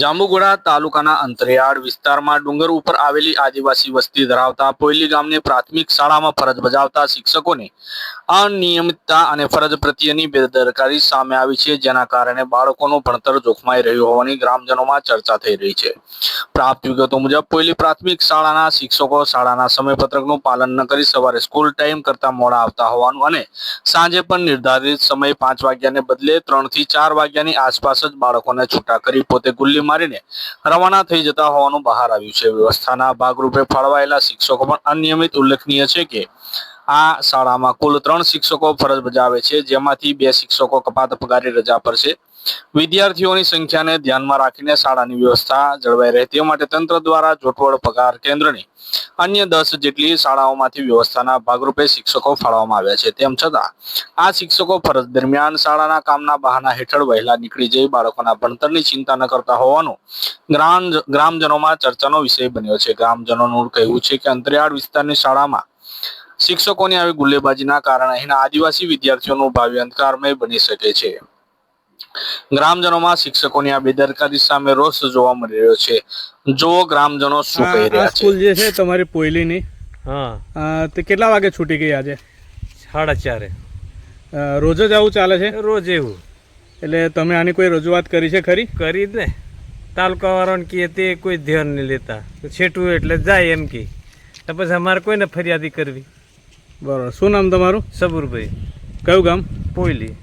જાંબુગોડા તાલુકાના અંતરિયાળ વિસ્તારમાં ડુંગર ઉપર આવેલી આદિવાસી વસ્તી ધરાવતા પોયલી ગામની પ્રાથમિક શાળામાં ફરજ બજાવતા શિક્ષકોની અનિયમિતતા અને ફરજ પ્રત્યેની બેદરકારી સામે આવી છે, જેના કારણે બાળકોનું ભણતર જોખમાઈ રહ્યું હોવાની ગ્રામજનોમાં ચર્ચા થઈ રહી છે. પ્રાપ્ત વિગતો મુજબ, પોયલી પ્રાથમિક શાળાના શિક્ષકો શાળાના સમયપત્રકનું પાલન ન કરી સવારે સ્કૂલ ટાઈમ કરતા મોડા આવતા હોવાનું અને સાંજે પણ નિર્ધારિત સમય પાંચ વાગ્યાને બદલે ત્રણથી ચાર વાગ્યાની આસપાસ જ બાળકોને છૂટા કરી પોતે ગુલ્લી મારીને રવાના થઈ જતા હોવાનું બહાર આવ્યું છે. વ્યવસ્થાના ભાગરૂપે ફાળવાયેલા શિક્ષકો પણ અનિયમિત ઉલ્લેખનીય છે કે આ શાળામાં કુલ ત્રણ શિક્ષકો ફરજ બજાવે છે, જેમાંથી બે શિક્ષકો કપાત પગારે રજા પર છે. વિદ્યાર્થીઓની સંખ્યાને ધ્યાનમાં રાખીને શાળાની વ્યવસ્થા જળવાઈ રહે તે માટે તંત્ર દ્વારા જોટવડ પગાર કેન્દ્રની અન્ય દસ જેટલી શાળાઓમાંથી વ્યવસ્થાના ભાગરૂપે શિક્ષકો ફાળવવામાં આવ્યા છે. તેમ છતાં, આ શિક્ષકો ફરજ દરમિયાન શાળાના કામના બહાના હેઠળ વહેલા નીકળી જઈ બાળકોના ભણતરની ચિંતા ન કરતા હોવાનું ગ્રામ ગ્રામજનોમાં ચર્ચાનો વિષય બન્યો છે. ગ્રામજનોનું કહેવું છે કે અંતરિયાળ વિસ્તારની શાળામાં શિક્ષકોની આવી ગુલ્લેબાજીના કારણે અહીંના આદિવાસી વિદ્યાર્થીઓનું ભાવિ અંધકારમય બની શકે છે. ગ્રામજનોમાં શિક્ષકોની આ બેદરકારી સામે રોષ જોવા મળી રહ્યો છે. જો ગ્રામજનો શું કહી રહ્યા છે. સ્કૂલ જે છે તમારી પોયલીની હા. તે કેટલા વાગે છૂટી ગઈ આજે? સાડા ચારે. રોજ જ આવું ચાલે છે? રોજ એવું. એટલે તમે આની કોઈ રજૂઆત કરી છે ખરી? કરી જ ને. તાલુકાવાળાને કહીએ તે કોઈ ધ્યાન નહીં લેતા. છેટવું એટલે જાય એમ કે પછી અમારે કોઈને ફરિયાદી કરવી? બરોબર. શું નામ તમારું? સબુરભાઈ. કયું ગામ? પોયલી.